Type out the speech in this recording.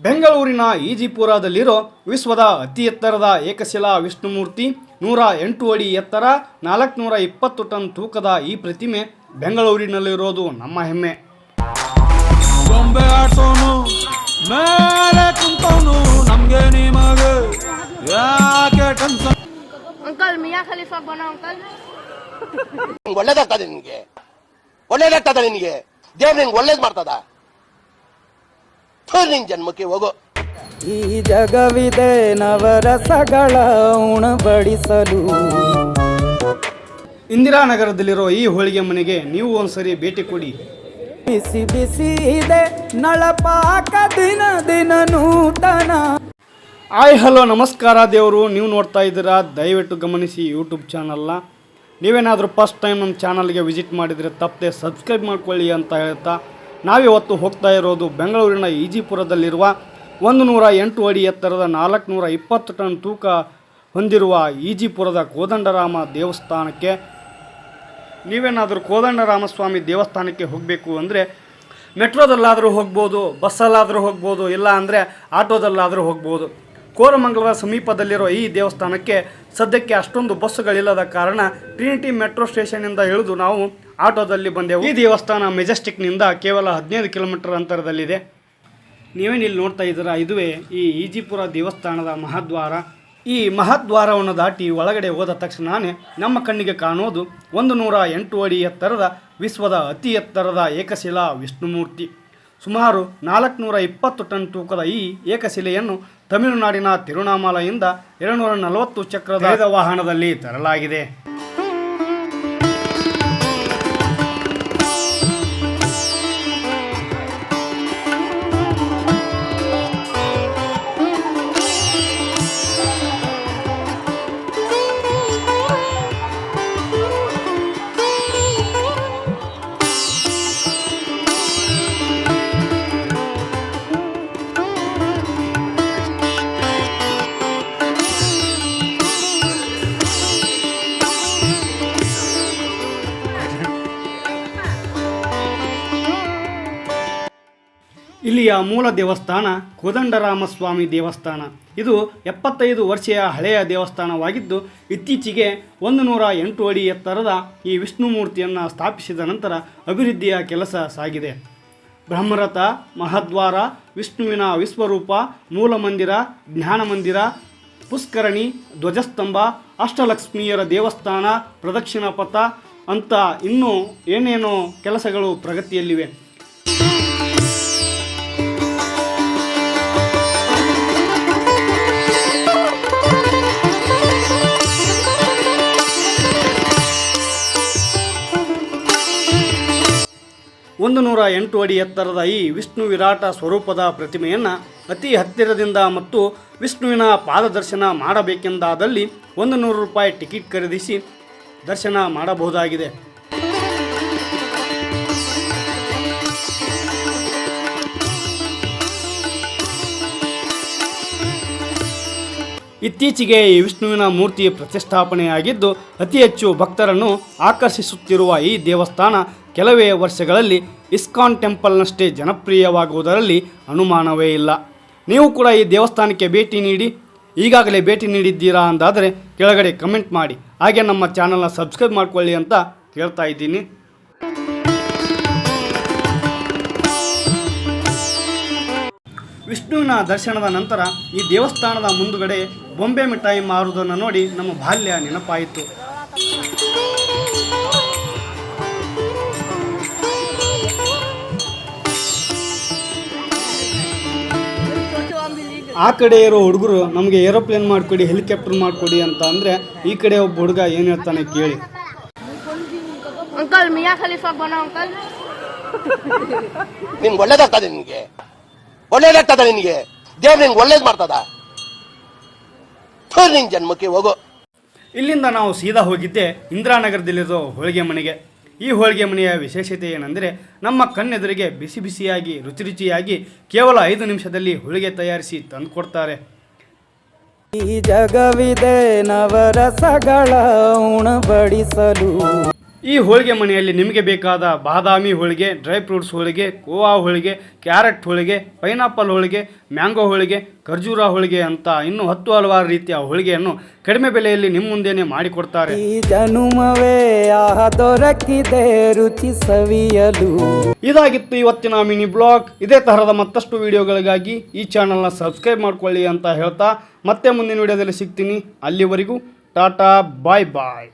ಬೆಂಗಳೂರಿನ ಈಜಿಪುರದಲ್ಲಿರೋ ವಿಶ್ವದ ಅತಿ ಎತ್ತರದ ಏಕಶಿಲಾ ವಿಷ್ಣುಮೂರ್ತಿ ನೂರ ಎಂಟು ಅಡಿ ಎತ್ತರ ನಾಲ್ಕುನೂರ ಇಪ್ಪತ್ತು ಟನ್ ತೂಕದ ಈ ಪ್ರತಿಮೆ ಬೆಂಗಳೂರಿನಲ್ಲಿರೋದು ನಮ್ಮ ಹೆಮ್ಮೆ. ಒಳ್ಳೇದಾಗ್ತದೆ ನಿಮಗೆ ಒಳ್ಳೇದಾಗ್ತದೆ ನಿಮಗೆ ದೇವ್ರ ನಿಂಗೆ ಒಳ್ಳೇದು ಮಾಡ್ತದ. ನಿನ್ ಜನ್ಮಕ್ಕೆ ಹೋಗೋ. ಈ ಜಗವಿದೆ ನವರಸಗಳ ಉಣಬಡಿಸಲು. ಇಂದಿರಾನಗರದಲ್ಲಿರೋ ಈ ಹೋಳಿಗೆ ಮನೆಗೆ ನೀವು ಒಂದ್ಸರಿ ಭೇಟಿ ಕೊಡಿ. ಬಿಸಿ ಬಿಸಿ ಇದೆ ನಳಪಾಕ ದಿನ ದಿನ ನೂತನ. ಆಯ್ ಹಲೋ ನಮಸ್ಕಾರ ದೇವರು. ನೀವು ನೋಡ್ತಾ ಇದ್ದೀರಾ ದಯವಿಟ್ಟು ಗಮನಿಸಿ ಯೂಟ್ಯೂಬ್ ಚಾನಲ್ನ. ನೀವೇನಾದರೂ ಫಸ್ಟ್ ಟೈಮ್ ನಮ್ಮ ಚಾನಲ್ಗೆ ವಿಸಿಟ್ ಮಾಡಿದರೆ ತಪ್ಪದೆ ಸಬ್ಸ್ಕ್ರೈಬ್ ಮಾಡ್ಕೊಳ್ಳಿ ಅಂತ ಹೇಳ್ತಾ ನಾವಿವತ್ತು ಹೋಗ್ತಾ ಇರೋದು ಬೆಂಗಳೂರಿನ ಈಜಿಪುರದಲ್ಲಿರುವ ಒಂದು ನೂರ ಎಂಟು ಅಡಿ ಎತ್ತರದ ನಾಲ್ಕುನೂರ ಇಪ್ಪತ್ತು ಟನ್ ತೂಕ ಹೊಂದಿರುವ ಈಜಿಪುರದ ಕೋದಂಡರಾಮ ದೇವಸ್ಥಾನಕ್ಕೆ ನೀವೇನಾದರೂ ಕೋದಂಡರಾಮಸ್ವಾಮಿ ದೇವಸ್ಥಾನಕ್ಕೆ ಹೋಗಬೇಕು ಅಂದರೆ ಮೆಟ್ರೋದಲ್ಲಾದರೂ ಹೋಗ್ಬೋದು, ಬಸ್ಸಲ್ಲಾದರೂ ಹೋಗ್ಬೋದು, ಇಲ್ಲ ಅಂದರೆ ಆಟೋದಲ್ಲಾದರೂ ಹೋಗ್ಬೋದು. ಕೋರಮಂಗಲದ ಸಮೀಪದಲ್ಲಿರೋ ಈ ದೇವಸ್ಥಾನಕ್ಕೆ ಸದ್ಯಕ್ಕೆ ಅಷ್ಟೊಂದು ಬಸ್ಸುಗಳಿಲ್ಲದ ಕಾರಣ ಟ್ರಿನಿಟಿ ಮೆಟ್ರೋ ಸ್ಟೇಷನ್ನಿಂದ ಇಳಿದು ನಾವು ಆಟೋದಲ್ಲಿ ಬಂದೆವು. ಈ ದೇವಸ್ಥಾನ ಮೆಜೆಸ್ಟಿಕ್ನಿಂದ ಕೇವಲ ಹದಿನೈದು ಕಿಲೋಮೀಟರ್ ಅಂತರದಲ್ಲಿದೆ. ನೀವೇನು ಇಲ್ಲಿ ನೋಡ್ತಾ ಇದ್ದೀರಾ? ಇದುವೇ ಈ ಈಜಿಪುರ ದೇವಸ್ಥಾನದ ಮಹಾದ್ವಾರ. ಈ ಮಹಾದ್ವಾರವನ್ನು ದಾಟಿ ಒಳಗಡೆ ಹೋದ ತಕ್ಷಣವೇ ನಮ್ಮ ಕಣ್ಣಿಗೆ ಕಾಣೋದು ಒಂದು ನೂರ ಎಂಟು ಅಡಿ ಎತ್ತರದ ವಿಶ್ವದ ಅತಿ ಎತ್ತರದ ಏಕಶಿಲಾ ವಿಷ್ಣುಮೂರ್ತಿ. ಸುಮಾರು ನಾಲ್ಕುನೂರ ಇಪ್ಪತ್ತು ಟನ್ ತೂಕದ ಈ ಏಕಶಿಲೆಯನ್ನು ತಮಿಳುನಾಡಿನ ತಿರುನಾಮಲೆಯಿಂದ ಎರಡು ನೂರ ನಲವತ್ತು ಚಕ್ರದ ವಾಹನದಲ್ಲಿ ತರಲಾಗಿದೆ. ಇಲ್ಲಿಯ ಮೂಲ ದೇವಸ್ಥಾನ ಕೋದಂಡರಾಮಸ್ವಾಮಿ ದೇವಸ್ಥಾನ. ಇದು ಎಪ್ಪತ್ತೈದು ವರ್ಷೆಯ ಹಳೆಯ ದೇವಸ್ಥಾನವಾಗಿದ್ದು, ಇತ್ತೀಚೆಗೆ ಒಂದು ನೂರ ಎಂಟು ಅಡಿ ಎತ್ತರದ ಈ ವಿಷ್ಣು ಮೂರ್ತಿಯನ್ನು ಸ್ಥಾಪಿಸಿದ ನಂತರ ಅಭಿವೃದ್ಧಿಯ ಕೆಲಸ ಸಾಗಿದೆ. ಬ್ರಹ್ಮರಥ, ಮಹಾದ್ವಾರ, ವಿಷ್ಣುವಿನ ವಿಶ್ವರೂಪ ಮೂಲ ಮಂದಿರ ಜ್ಞಾನ ಮಂದಿರ ಪುಷ್ಕರಣಿ, ಧ್ವಜಸ್ತಂಭ, ಅಷ್ಟಲಕ್ಷ್ಮಿಯರ ದೇವಸ್ಥಾನ ಪ್ರದಕ್ಷಿಣ ಪಥ ಅಂತ ಇನ್ನೂ ಏನೇನೋ ಕೆಲಸಗಳು ಪ್ರಗತಿಯಲ್ಲಿವೆ. ಒಂದು ನೂರ ಎಂಟು ಅಡಿ ಎತ್ತರದ ಈ ವಿಷ್ಣು ವಿರಾಟ ಸ್ವರೂಪದ ಪ್ರತಿಮೆಯನ್ನು ಅತಿ ಹತ್ತಿರದಿಂದ ಮತ್ತು ವಿಷ್ಣುವಿನ ಪಾದದರ್ಶನ ಮಾಡಬೇಕೆಂದಾದಲ್ಲಿ ಒಂದು ನೂರು ರೂಪಾಯಿ ಟಿಕೆಟ್ ಖರೀದಿಸಿ ದರ್ಶನ ಮಾಡಬಹುದಾಗಿದೆ. ಇತ್ತೀಚೆಗೆ ಈ ವಿಷ್ಣುವಿನ ಮೂರ್ತಿ ಪ್ರತಿಷ್ಠಾಪನೆಯಾಗಿದ್ದು ಅತಿ ಹೆಚ್ಚು ಭಕ್ತರನ್ನು ಆಕರ್ಷಿಸುತ್ತಿರುವ ಈ ದೇವಸ್ಥಾನ ಕೆಲವೇ ವರ್ಷಗಳಲ್ಲಿ ಇಸ್ಕಾನ್ ಟೆಂಪಲ್ನಷ್ಟೇ ಜನಪ್ರಿಯವಾಗುವುದರಲ್ಲಿ ಅನುಮಾನವೇ ಇಲ್ಲ. ನೀವು ಕೂಡ ಈ ದೇವಸ್ಥಾನಕ್ಕೆ ಭೇಟಿ ನೀಡಿ, ಈಗಾಗಲೇ ಭೇಟಿ ನೀಡಿದ್ದೀರಾ ಅಂದಾದರೆ ಕೆಳಗಡೆ ಕಮೆಂಟ್ ಮಾಡಿ. ಹಾಗೆ ನಮ್ಮ ಚಾನಲ್ನ ಸಬ್ಸ್ಕ್ರೈಬ್ ಮಾಡ್ಕೊಳ್ಳಿ ಅಂತ ಕೇಳ್ತಾ ಇದ್ದೀನಿ. ವಿಷ್ಣುವಿನ ದರ್ಶನದ ನಂತರ ಈ ದೇವಸ್ಥಾನದ ಮುಂದುಗಡೆ ಬೊಂಬೆ ಮಿಠಾಯಿ ಮಾರುವುದನ್ನು ನೋಡಿ ನಮ್ಮ ಬಾಲ್ಯ ನೆನಪಾಯಿತು. ಆ ಕಡೆ ಇರೋ ಹುಡುಗರು ನಮಗೆ ಏರೋಪ್ಲೇನ್ ಮಾಡಿಕೊಡಿ ಹೆಲಿಕಾಪ್ಟರ್ ಮಾಡಿಕೊಡಿ ಅಂತ ಅಂದರೆ ಈ ಕಡೆ ಒಬ್ಬ ಹುಡುಗ ಏನು ಹೇಳ್ತಾನೆ ಕೇಳಿ. ಅಂಕಲ್ ಮಿಯಾ ಖಲೀಫಾ ಬನ ಅಂಕಲ್ ನಿಮ್ಗೆ ಒಳ್ಳೇದಾಗ್ತದೆ ನಿಮಗೆ. ಒಳ್ಳೇದಾಗ್ತದೆ ನಿನಗೆ ದೇವ್ರು ನಿಮ್ಗೆ ಒಳ್ಳೇದು ಮಾಡ್ತದ. ನಿನ್ ಜನ್ಮಕ್ಕೆ ಹೋಗೋ. ಇಲ್ಲಿಂದ ನಾವು ಸೀದಾ ಹೋಗಿದ್ದೆ ಇಂದಿರಾನಗರದಲ್ಲಿರೋ ಹೋಳಿಗೆ ಮನೆಗೆ. ಈ ಹೋಳಿಗೆ ಮನೆಯ ವಿಶೇಷತೆ ಏನೆಂದರೆ ನಮ್ಮ ಕಣ್ಣೆದುರಿಗೆ ಬಿಸಿ ಬಿಸಿಯಾಗಿ, ರುಚಿ ರುಚಿಯಾಗಿ ಕೇವಲ ಐದು ನಿಮಿಷದಲ್ಲಿ ಹೋಳಿಗೆ ತಯಾರಿಸಿ ತಂದುಕೊಡ್ತಾರೆ ಈ ಜಗವಿದೆ ನವರಸಗಳ ಉಣಬಡಿಸಲು. ಈ ಹೋಳಿಗೆ ಮನೆಯಲ್ಲಿ ನಿಮಗೆ ಬೇಕಾದ ಬಾದಾಮಿ ಹೋಳಿಗೆ ಡ್ರೈ ಫ್ರೂಟ್ಸ್ ಹೋಳಿಗೆ ಕೋವಾ ಹೋಳಿಗೆ ಕ್ಯಾರೆಟ್ ಹೋಳಿಗೆ ಪೈನಾಪಲ್ ಹೋಳಿಗೆ ಮ್ಯಾಂಗೋ ಹೋಳಿಗೆ ಖರ್ಜೂರ ಹೋಳಿಗೆ ಅಂತ ಇನ್ನೂ ಹತ್ತು ಹಲವಾರು ರೀತಿಯ ಹೋಳಿಗೆಯನ್ನು ಕಡಿಮೆ ಬೆಲೆಯಲ್ಲಿ ನಿಮ್ಮ ಮುಂದೇನೆ ಮಾಡಿಕೊಡ್ತಾರೆ. ಈ ಜನುಮವೇ ಆಹ ದೊರಕಿದೆ ರುಚಿ ಸವಿಯಲು. ಇದಾಗಿತ್ತು ಇವತ್ತಿನ ಮಿನಿ ಬ್ಲಾಗ್. ಇದೇ ತರಹದ ಮತ್ತಷ್ಟು ವಿಡಿಯೋಗಳಿಗಾಗಿ ಈ ಚಾನಲ್ನ ಸಬ್ಸ್ಕ್ರೈಬ್ ಮಾಡ್ಕೊಳ್ಳಿ ಅಂತ ಹೇಳ್ತಾ ಮತ್ತೆ ಮುಂದಿನ ವಿಡಿಯೋದಲ್ಲಿ ಸಿಗ್ತೀನಿ. ಅಲ್ಲಿವರೆಗೂ ಟಾಟಾ ಬಾಯ್ ಬಾಯ್